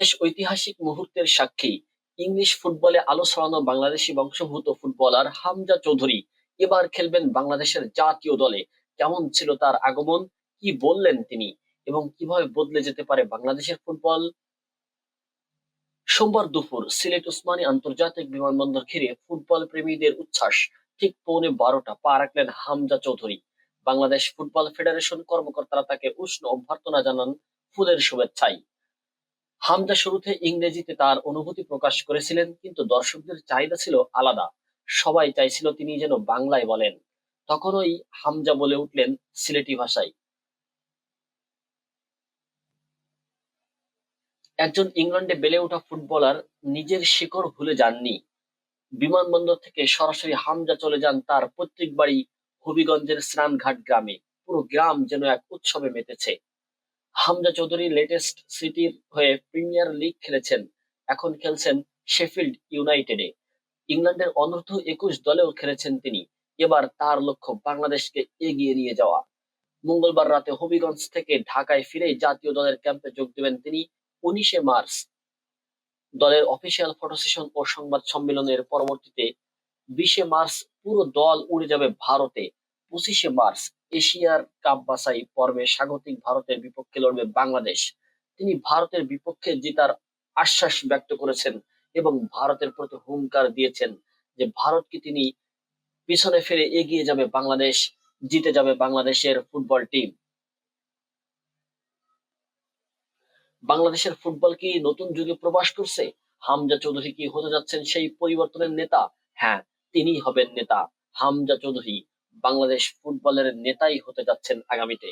বেশ ঐতিহাসিক মুহূর্তের সাক্ষী। ইংলিশ ফুটবলে আলো ছড়ানো বাংলাদেশি বংশোদ্ভূত ফুটবলার হামজা চৌধুরী এবার খেলবেন বাংলাদেশের জাতীয় দলে। কেমন ছিল তার আগমন? কি বললেন তিনি? এবং কীভাবে বদলে যেতে পারে বাংলাদেশের ফুটবল? সোমবার দুপুর সিলেট উসমানী আন্তর্জাতিক বিমানবন্দর ঘিরে ফুটবল প্রেমীদের উচ্ছ্বাস। ঠিক পৌনে বারোটা পা রাখলেন হামজা চৌধুরী। বাংলাদেশ ফুটবল ফেডারেশন কর্মকর্তারা তাকে উষ্ণ অভ্যর্থনা জানান ফুলের শুভেচ্ছায়। হামজা শুরুতে ইংরেজিতে তার অনুভূতি প্রকাশ করেছিলেন, কিন্তু দর্শকদের চাহিদা ছিল আলাদা। সবাই চাইছিল তিনি যেন বাংলায় বলেন। তখনই হামজা বলে উঠলেন সিলেটি ভাষায়। একজন ইংল্যান্ডে বেড়ে ওঠা ফুটবলার নিজের শিকড় ভুলে যাননি। বিমানবন্দর থেকে সরাসরি হামজা চলে যান তার পৈতৃক বাড়ি হবিগঞ্জের স্নানঘাট গ্রামে। পুরো গ্রাম যেন এক উৎসবে মেতেছে। হামজা চৌধুরী লেটেস্ট সিটির হয়ে প্রিমিয়ার লিগ খেলেছেন। এখন খেলছেন শেফিল্ড ইউনাইটেডে ইংল্যান্ডের অনূর্ধ্ব একুশ দলেও খেলেছেন তিনি। এবার তার লক্ষ্য বাংলাদেশকে এগিয়ে নিয়ে যাওয়া। মঙ্গলবার রাতে হবিগঞ্জ থেকে ঢাকায় ফিরে জাতীয় দলের ক্যাম্পে যোগ দেবেন তিনি উনিশে মার্চ। দলের অফিসিয়াল ফটো সেশন ও সংবাদ সম্মেলনের পরবর্তীতে বিশে মার্চ পুরো দল উড়ে যাবে ভারতে। পঁচিশে মার্চ, এশিয়ার কাপ বাছাই পর্বে স্বাগতিক ভারতের বিপক্ষে লড়বে বাংলাদেশ। তিনি ভারতের বিপক্ষে জেতার আশ্বাস ব্যক্ত করেছেন এবং ভারতের প্রতি হুঙ্কার দিয়েছেন যে ভারতকে তিনি পিছনে ফিরে এগিয়ে যাবে বাংলাদেশ, জিতে যাবে বাংলাদেশের ফুটবল টিম। বাংলাদেশের ফুটবল কি নতুন যুগে প্রবাস করছে? হামজা চৌধুরী কি হতে যাচ্ছেন সেই পরিবর্তনের নেতা? হ্যাঁ তিনি হবেন নেতা, হামজা চৌধুরী। বাংলাদেশ ফুটবলের নেতাই হতে যাচ্ছেন আগামীতে।